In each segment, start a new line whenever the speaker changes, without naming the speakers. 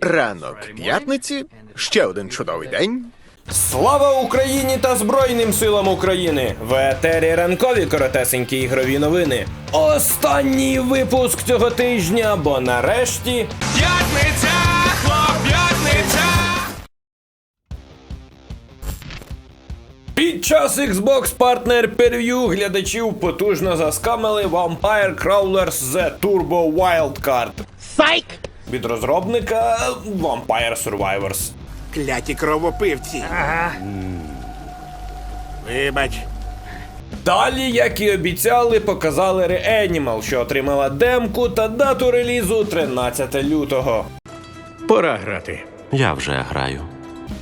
Ранок п'ятниці, ще один чудовий день.
Слава Україні та Збройним силам України! В етері ранкові коротесенькі ігрові новини. Останній випуск цього тижня, бо нарешті
П'ятниця, хлоп'ятниця!
під час Xbox Partner Preview глядачів потужно заскамили Vampire Crawlers The Turbo Wildcard. Сайк! Від розробника Vampire Survivors.
Кляті кровопивці. Ага. Вибач.
Далі, як і обіцяли, показали Reanimal, що отримала демку та дату релізу 13 лютого.
Пора грати.
Я вже граю.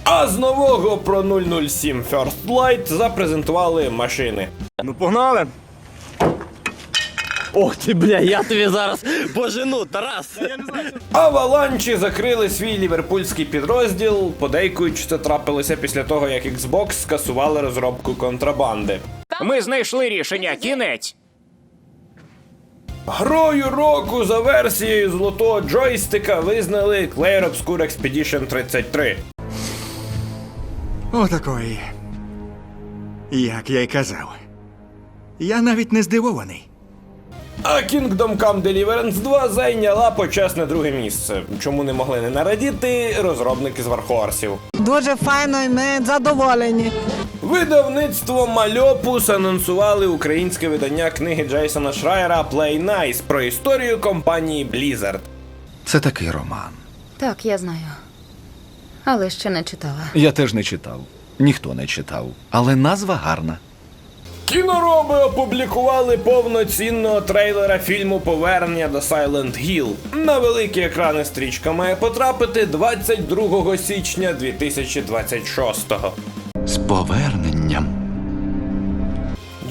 А з нового про 007 First Light запрезентували машини.
Ну погнали.
Ох ти, бля, я тобі зараз пожену, Тарас.
Аваланчі закрили свій ліверпульський підрозділ, подейкують, що це трапилося після того, як Xbox скасували розробку контрабанди.
Ми знайшли рішення, кінець.
Грою року за версією золотого джойстика визнали Clair Obscure Expedition 33.
Отакої. Як я й казав. Я навіть не здивований.
А Kingdom Come Deliverance 2 зайняла почесне друге місце. Чому не могли не нарадіти розробники з Вархорсів.
Дуже файно і ми задоволені.
Видавництво Мальопус анонсували українське видання книги Джейсона Шрайера Play Nice про історію компанії Blizzard.
Це такий роман.
Так, я знаю. Але ще не читала.
Я теж не читав. Ніхто не читав. Але назва гарна.
Кінороби опублікували повноцінного трейлера фільму Повернення до Silent Hill. На великі екрани стрічка має потрапити 22 січня 2026-го.
З поверненням.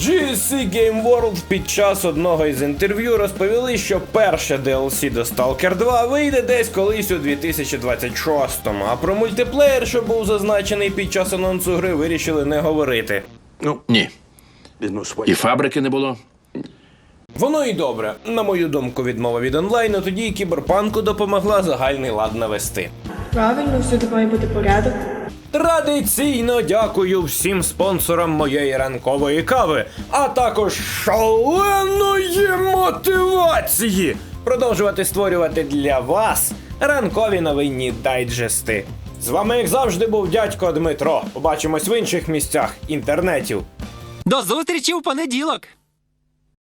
GSC Game World під час одного із інтерв'ю розповіли, що перше DLC до Stalker 2 вийде десь колись у 2026-му, а про мультиплеєр, що був зазначений під час анонсу гри, вирішили не говорити.
Ну, ні. І фабрики не було.
Воно і добре. На мою думку, відмова від онлайну тоді і кіберпанку допомогла загальний лад навести.
Правильно, всюди має бути порядок.
Традиційно дякую всім спонсорам моєї ранкової кави, а також шаленої мотивації продовжувати створювати для вас ранкові новинні дайджести. З вами, як завжди, був дядько Дмитро. Побачимось в інших місцях інтернетів.
До зустрічі у понеділок.